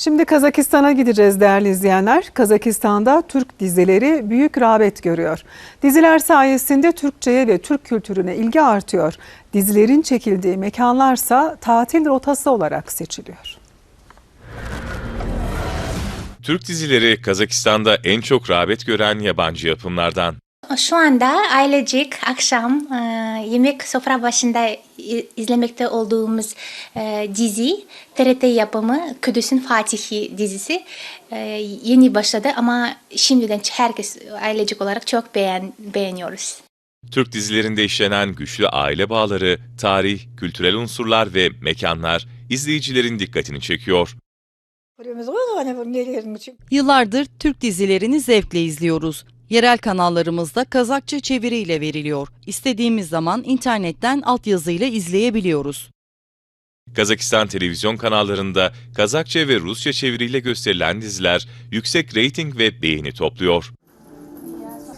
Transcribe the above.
Şimdi Kazakistan'a gideceğiz değerli izleyenler. Kazakistan'da Türk dizileri büyük rağbet görüyor. Diziler sayesinde Türkçe'ye ve Türk kültürüne ilgi artıyor. Dizilerin çekildiği mekanlarsa tatil rotası olarak seçiliyor. Türk dizileri Kazakistan'da en çok rağbet gören yabancı yapımlardan. Şu anda ailecik akşam e, yemek sofra başında izlemekte olduğumuz e, dizi TRT yapımı Kudüs'ün Fatihi dizisi e, yeni başladı ama şimdiden herkes ailecik olarak çok beğen beğeniyoruz. Türk dizilerinde işlenen güçlü aile bağları, tarih, kültürel unsurlar ve mekanlar izleyicilerin dikkatini çekiyor. Yıllardır Türk dizilerini zevkle izliyoruz. Yerel kanallarımızda Kazakça çeviriyle veriliyor. İstediğimiz zaman internetten altyazıyla izleyebiliyoruz. Kazakistan televizyon kanallarında Kazakça ve Rusça çeviriyle gösterilen diziler yüksek reyting ve beğeni topluyor.